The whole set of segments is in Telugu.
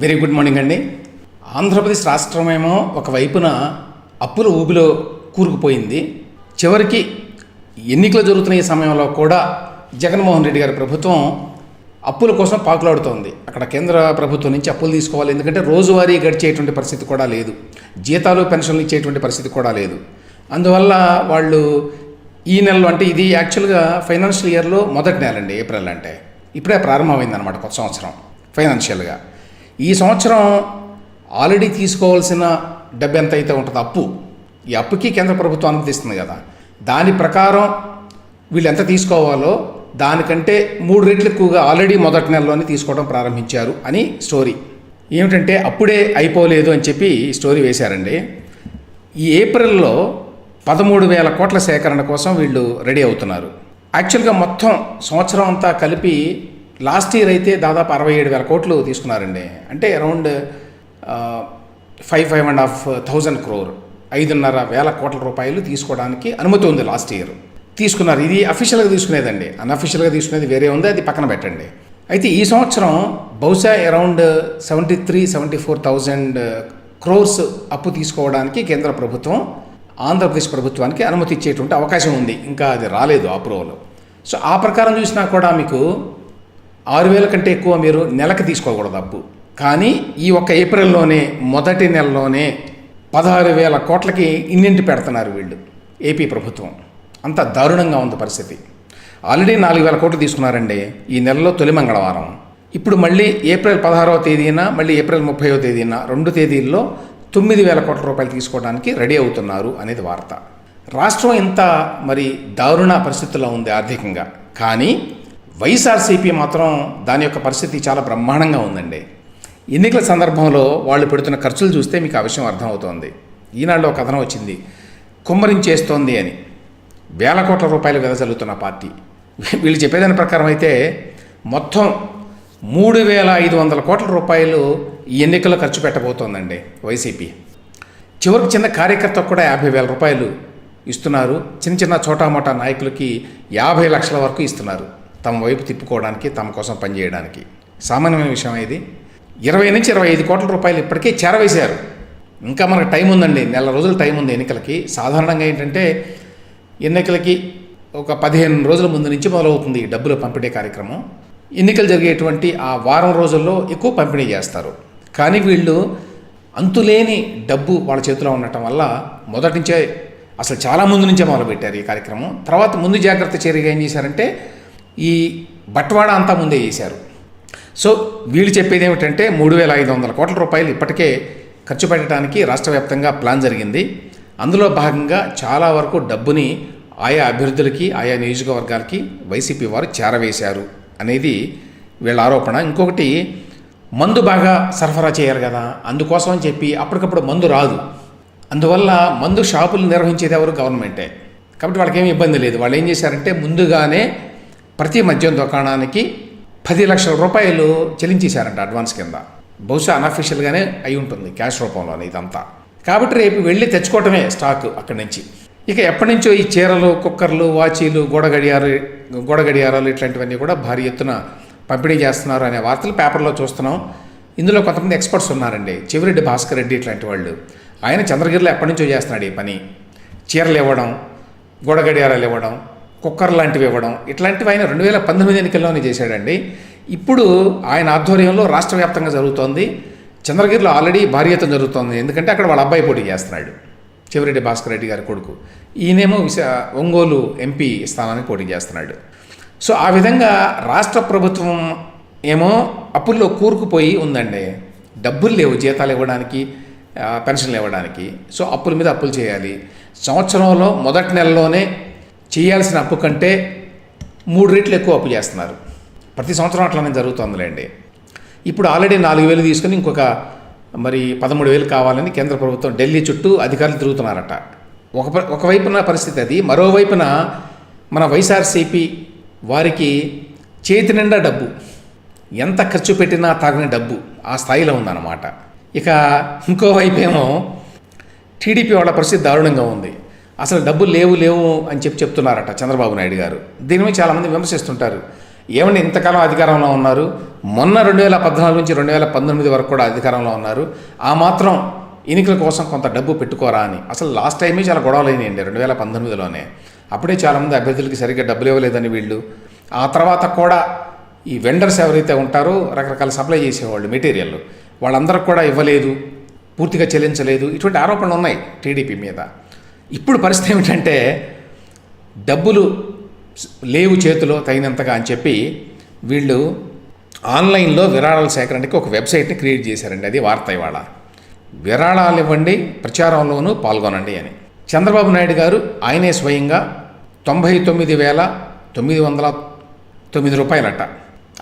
వెరీ గుడ్ మార్నింగ్ అండి. ఆంధ్రప్రదేశ్ రాష్ట్రమేమో ఒకవైపున అప్పుల ఊబిలో కూరుకుపోయింది. చివరికి ఎన్నికలు జరుగుతున్న ఈ సమయంలో కూడా జగన్మోహన్ రెడ్డి గారి ప్రభుత్వం అప్పుల కోసం పాకులాడుతోంది. అక్కడ కేంద్ర ప్రభుత్వం నుంచి అప్పులు తీసుకోవాలి. ఎందుకంటే రోజువారీ గడిచేటువంటి పరిస్థితి కూడా లేదు. జీతాలు పెన్షన్లు ఇచ్చేటువంటి పరిస్థితి కూడా లేదు. అందువల్ల వాళ్ళు ఈ నెలలో అంటే ఇది యాక్చువల్గా ఫైనాన్షియల్ ఇయర్లో మొదటి నెల అండి ఏప్రిల్ అంటే. ఇప్పుడే ప్రారంభమైంది అనమాట కొత్త సంవత్సరం ఫైనాన్షియల్గా. ఈ సంవత్సరం ఆల్రెడీ తీసుకోవాల్సిన డబ్బు ఎంత అయితే ఉంటుందో అప్పు ఈ అప్పుకి కేంద్ర ప్రభుత్వం అనుమతిస్తుంది కదా. దాని ప్రకారం వీళ్ళు ఎంత తీసుకోవాలో దానికంటే మూడు రెట్లు ఎక్కువగా ఆల్రెడీ మొదటి నెలలోనే తీసుకోవడం ప్రారంభించారు అని స్టోరీ. ఏమిటంటే అప్పుడే అయిపోలేదు అని చెప్పి ఈ స్టోరీ వేశారండి. ఈ ఏప్రిల్లో పదమూడు వేల కోట్ల సేకరణ కోసం వీళ్ళు రెడీ అవుతున్నారు. యాక్చువల్గా మొత్తం సంవత్సరం అంతా కలిపి లాస్ట్ ఇయర్ అయితే దాదాపు అరవై ఏడు వేల కోట్లు తీసుకున్నారండి. అంటే around five five and half thousand crore ఐదున్నర వేల కోట్ల రూపాయలు తీసుకోవడానికి అనుమతి ఉంది లాస్ట్ ఇయర్. తీసుకున్నారు. ఇది అఫీషియల్గా తీసుకునేదండి. అన్అఫీషియల్గా తీసుకునేది వేరే ఉంది అది పక్కన పెట్టండి. అయితే ఈ సంవత్సరం బహుశా around seventy three seventy four thousand crores అప్పు తీసుకోవడానికి కేంద్ర ప్రభుత్వం ఆంధ్రప్రదేశ్ ప్రభుత్వానికి అనుమతి ఇచ్చేటువంటి అవకాశం ఉంది. ఇంకా అది రాలేదు అప్రూవల్. సో ఆ ప్రకారం చూసినా కూడా మీకు ఆరు వేల కంటే ఎక్కువ మీరు నెలకు తీసుకోకూడదు అప్పు. కానీ ఈ ఒక్క ఏప్రిల్లోనే మొదటి నెలలోనే పదహారు వేల కోట్లకి ఇన్నింటి పెడుతున్నారు వీళ్ళు ఏపీ ప్రభుత్వం. అంత దారుణంగా ఉంది పరిస్థితి. ఆల్రెడీ నాలుగు వేల కోట్లు తీసుకున్నారండి ఈ నెలలో తొలి మంగళవారం. ఇప్పుడు మళ్ళీ ఏప్రిల్ పదహారవ తేదీన మళ్ళీ ఏప్రిల్ ముప్పైవ తేదీన రెండు తేదీల్లో తొమ్మిది వేల కోట్ల రూపాయలు తీసుకోవడానికి రెడీ అవుతున్నారు అనేది వార్త. రాష్ట్రం ఇంత మరి దారుణ పరిస్థితుల్లో ఉంది ఆర్థికంగా. కానీ వైఎస్ఆర్సీపీ మాత్రం దాని యొక్క పరిస్థితి చాలా బ్రహ్మాండంగా ఉందండి. ఎన్నికల సందర్భంలో వాళ్ళు పెడుతున్న ఖర్చులు చూస్తే మీకు ఆ విషయం అర్థమవుతోంది. ఈనాడులో ఒక కథనం వచ్చింది. కుమ్మరించేస్తోంది అని. వేల కోట్ల రూపాయలు వెదజల్లుతున్న పార్టీ. వీళ్ళు చెప్పేదాని ప్రకారం అయితే మొత్తం మూడు వేల ఐదు వందల కోట్ల రూపాయలు ఈ ఎన్నికల్లో ఖర్చు పెట్టబోతోందండి వైసీపీ. చివరికి చిన్న కార్యకర్తకు కూడా యాభై వేల రూపాయలు ఇస్తున్నారు. చిన్న చిన్న చోటామోటా నాయకులకి యాభై లక్షల వరకు ఇస్తున్నారు. తమ వైపు తిప్పుకోవడానికి తమ కోసం పనిచేయడానికి సామాన్యమైన విషయం ఇది ఇరవై నుంచి ఇరవై ఐదు కోట్ల రూపాయలు ఇప్పటికే చేరవేశారు. ఇంకా మనకు టైం ఉందండి. నెల రోజులు టైం ఉంది ఎన్నికలకి. సాధారణంగా ఏంటంటే ఎన్నికలకి ఒక పదిహేను రోజుల ముందు నుంచి మొదలవుతుంది ఈ పంపిణీ కార్యక్రమం. ఎన్నికలు జరిగేటువంటి ఆ వారం రోజుల్లో ఎక్కువ పంపిణీ చేస్తారు. కానీ వీళ్ళు అంతులేని డబ్బు వాళ్ళ చేతిలో ఉండటం వల్ల మొదటి నుంచే అసలు చాలా ముందు నుంచే మొదలుపెట్టారు ఈ కార్యక్రమం. తర్వాత ముందు జాగ్రత్త చర్యగా ఏం చేశారంటే ఈ బట్వాడా అంతా ముందే చేశారు సో వీళ్ళు చెప్పేది ఏమిటంటే మూడు వేల ఐదు వందల కోట్ల రూపాయలు ఇప్పటికే ఖర్చు పెట్టడానికి రాష్ట్ర వ్యాప్తంగా ప్లాన్ జరిగింది. అందులో భాగంగా చాలా వరకు డబ్బుని ఆయా అభ్యర్థులకి ఆయా నియోజకవర్గాలకి వైసీపీ వారు చేరవేశారు అనేది వీళ్ళ ఆరోపణ. ఇంకొకటి మందు బాగా సరఫరా చేయాలి కదా అందుకోసం అని చెప్పి అప్పటికప్పుడు మందు రాదు. అందువల్ల మందు షాపులు నిర్వహించేది ఎవరు? గవర్నమెంటే. కాబట్టి వాళ్ళకి ఏమి ఇబ్బంది లేదు. వాళ్ళు ఏం చేశారంటే ముందుగానే ప్రతి మద్యం దుకాణానికి పది లక్షల రూపాయలు చెల్లించేశారంట అడ్వాన్స్ కింద. బహుశా అన్అఫీషియల్గానే అయి ఉంటుంది క్యాష్ రూపంలోనే ఇదంతా. కాబట్టి రేపు వెళ్ళి తెచ్చుకోవటమే స్టాక్ అక్కడి నుంచి. ఇక ఎప్పటి నుంచో ఈ చీరలు కుక్కర్లు వాచీలు గోడ గోడగడియారాలు గోడ గడియారాలు ఇట్లాంటివన్నీ కూడా భారీ ఎత్తున పంపిణీ చేస్తున్నారు అనే వార్తలు పేపర్లో చూస్తున్నాం. ఇందులో కొంతమంది ఎక్స్పర్ట్స్ ఉన్నారండి. చెవిరెడ్డి భాస్కర్ రెడ్డి ఇట్లాంటి వాళ్ళు. ఆయన చంద్రగిరిలో ఎప్పటి నుంచో చేస్తున్నాడు ఈ పని. చీరలు ఇవ్వడం గోడగడియారాలు ఇవ్వడం కుక్కర్ లాంటివి ఇవ్వడం. ఇట్లాంటివి ఆయన రెండు వేల పంతొమ్మిది ఎన్నికల్లోనే చేశాడండి. ఇప్పుడు ఆయన ఆధ్వర్యంలో రాష్ట్ర వ్యాప్తంగా జరుగుతోంది. చంద్రగిరిలో ఆల్రెడీ భారీ ఎత్తున జరుగుతోంది. ఎందుకంటే అక్కడ వాళ్ళ అబ్బాయి పోటీ చేస్తున్నాడు. చివరెడ్డి భాస్కర్ రెడ్డి గారి కొడుకు. ఈయనేమో విశా ఒంగోలు ఎంపీ స్థానానికి పోటీ చేస్తున్నాడు. సో ఆ విధంగా రాష్ట్ర ప్రభుత్వం ఏమో అప్పుల్లో కూరుకుపోయి ఉందండి. డబ్బులు లేవు జీతాలు ఇవ్వడానికి పెన్షన్లు ఇవ్వడానికి. సో అప్పుల మీద అప్పులు చేయాలి. సంవత్సరంలో మొదటి నెలలోనే చేయాల్సిన అప్పు కంటే మూడు రెట్లు ఎక్కువ అప్పు చేస్తున్నారు. ప్రతి సంవత్సరం అట్లానే జరుగుతుందిలేండి. ఇప్పుడు ఆల్రెడీ నాలుగు వేలు తీసుకుని ఇంకొక మరి పదమూడు వేలు కావాలని కేంద్ర ప్రభుత్వం ఢిల్లీ చుట్టూ అధికారులు తిరుగుతున్నారట. ఒక ప- ఒకవైపున పరిస్థితి అది మరోవైపున మన వైఎస్ఆర్సీపీ వారికి చేతి నిండా డబ్బు. ఎంత ఖర్చు పెట్టినా తాగిన డబ్బు ఆ స్థాయిలో ఉందన్నమాట. ఇక ఇంకోవైపు ఏమో టీడీపీ వాళ్ళ పరిస్థితి దారుణంగా ఉంది. అసలు డబ్బులు లేవు లేవు అని చెప్పి చెప్తున్నారట చంద్రబాబు నాయుడు గారు. దీని మీద చాలామంది విమర్శిస్తుంటారు. ఏమండి ఇంతకాలం అధికారంలో ఉన్నారు? మొన్న రెండు వేల పద్నాలుగు నుంచి రెండు వేల పంతొమ్మిది వరకు కూడా అధికారంలో ఉన్నారు. ఆ మాత్రం ఎన్నికల కోసం కొంత డబ్బు పెట్టుకోరా అని. అసలు లాస్ట్ టైమే చాలా గొడవలు అయినాయండి రెండు వేల పంతొమ్మిదిలోనే. అప్పుడే చాలామంది అభ్యర్థులకి సరిగ్గా డబ్బులు ఇవ్వలేదని వీళ్ళు. ఆ తర్వాత కూడా ఈ వెండర్స్ ఎవరైతే ఉంటారో రకరకాల సప్లై చేసేవాళ్ళు మెటీరియల్ వాళ్ళందరికి కూడా ఇవ్వలేదు పూర్తిగా చెల్లించలేదు. ఇటువంటి ఆరోపణలు ఉన్నాయి టీడీపీ మీద. ఇప్పుడు పరిస్థితి ఏమిటంటే డబ్బులు లేవు చేతిలో తగినంతగా అని చెప్పి వీళ్ళు ఆన్లైన్లో విరాళాల సేకరణకి ఒక వెబ్సైట్ని క్రియేట్ చేశారండి. అది వార్త ఇవాళ. విరాళాలు ఇవ్వండి ప్రచారంలోనూ పాల్గొనండి అని. చంద్రబాబు నాయుడు గారు ఆయనే స్వయంగా తొంభై తొమ్మిది వేల తొమ్మిది వందల తొమ్మిది రూపాయలట.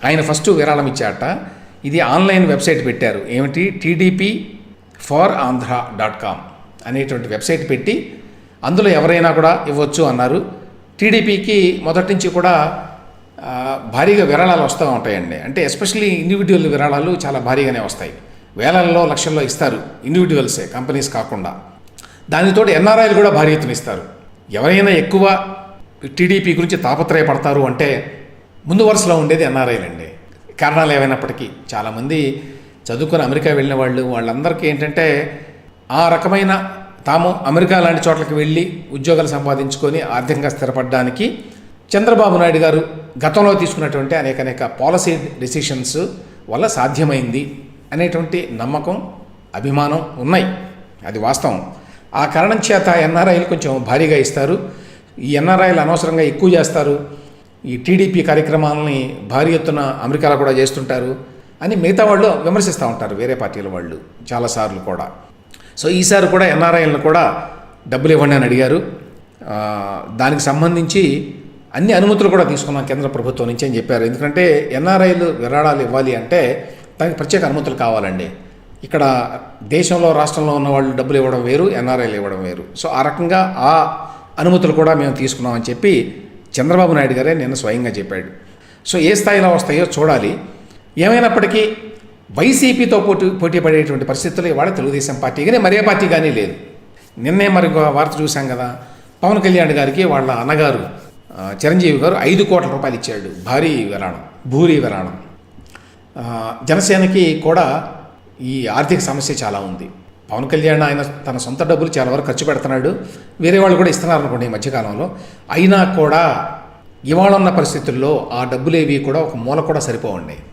ఆయన ఫస్ట్ విరాళం ఇచ్చాట ఇది ఆన్లైన్ వెబ్సైట్ పెట్టారు. ఏమిటి? TDP for Andhra dot com అనేటువంటి వెబ్సైట్ పెట్టి అందులో ఎవరైనా కూడా ఇవ్వచ్చు అన్నారు. టీడీపీకి మొదటి నుంచి కూడా భారీగా విరాళాలు వస్తూ ఉంటాయండి. అంటే ఎస్పెషల్లీ ఇండివిజువల్ విరాళాలు చాలా భారీగానే వస్తాయి. వేలల్లో లక్షల్లో ఇస్తారు ఇండివిజువల్సే కంపెనీస్ కాకుండా. దానితో ఎన్ఆర్ఐలు కూడా భారీ ఎత్తున ఇస్తారు. ఎవరైనా ఎక్కువ టీడీపీ గురించి తాపత్రయపడతారు అంటే ముందు వరుసలో ఉండేది ఎన్ఆర్ఐలు అండి కారణాలు ఏమైనప్పటికీ చాలామంది చదువుకొని అమెరికా వెళ్ళిన వాళ్ళు వాళ్ళందరికీ ఏంటంటే ఆ రకమైన తాము అమెరికా లాంటి చోట్లకి వెళ్ళి ఉద్యోగాలు సంపాదించుకొని ఆర్థికంగా స్థిరపడడానికి చంద్రబాబు నాయుడు గారు గతంలో తీసుకున్నటువంటి అనేక అనేక పాలసీ డెసిషన్స్ వల్ల సాధ్యమైంది అనేటువంటి నమ్మకం అభిమానం ఉన్నాయి. అది వాస్తవం. ఆ కారణం చేత ఎన్ఆర్ఐలు కొంచెం భారీగా ఇస్తారు. ఈ ఎన్ఆర్ఐలు అనవసరంగా ఎక్కువ చేస్తారు. ఈ టీడీపీ కార్యక్రమాలని భారీ ఎత్తున అమెరికాలో కూడా చేస్తుంటారు అని మిగతా వాళ్ళు విమర్శిస్తూ ఉంటారు. వేరే పార్టీల వాళ్ళు చాలాసార్లు కూడా. సో ఈసారి కూడా ఎన్ఆర్ఐలను కూడా డబ్బులు ఇవ్వండి అని అడిగారు. దానికి సంబంధించి అన్ని అనుమతులు కూడా తీసుకున్నాం కేంద్ర ప్రభుత్వం నుంచి అని చెప్పారు. ఎందుకంటే ఎన్ఆర్ఐలు విరాళాలు ఇవ్వాలి అంటే దానికి ప్రత్యేక అనుమతులు కావాలండి. ఇక్కడ దేశంలో రాష్ట్రంలో ఉన్న వాళ్ళు డబ్బులు ఇవ్వడం వేరు ఎన్ఆర్ఐలు ఇవ్వడం వేరు. సో ఆ రకంగా ఆ అనుమతులు కూడా మేము తీసుకున్నామని చెప్పి చంద్రబాబు నాయుడు గారే నిన్న స్వయంగా చెప్పాడు. సో ఏ స్థాయిలో వస్తాయో చూడాలి. ఏమైనప్పటికీ వైసీపీతో పోటీ పోటీ పడేటువంటి పరిస్థితుల్లో ఇవాళ తెలుగుదేశం పార్టీ కానీ మరే పార్టీ కానీ లేదు. నిన్నే మరి వార్త చూశాం కదా పవన్ కళ్యాణ్ గారికి వాళ్ళ అన్నగారు చిరంజీవి గారు ఐదు కోట్ల రూపాయలు ఇచ్చాడు భారీ విరాళం భూరీ విరాళం. జనసేనకి కూడా ఈ ఆర్థిక సమస్య చాలా ఉంది. పవన్ కళ్యాణ్ ఆయన తన సొంత డబ్బులు చాలా వరకు ఖర్చు పెడుతున్నాడు వేరే వాళ్ళు కూడా ఇస్తున్నారు అనుకోండి ఈ మధ్యకాలంలో అయినా కూడా ఇవాళ ఉన్న పరిస్థితుల్లో ఆ డబ్బులేవి కూడా ఒక మూల కూడా సరిపోవండి.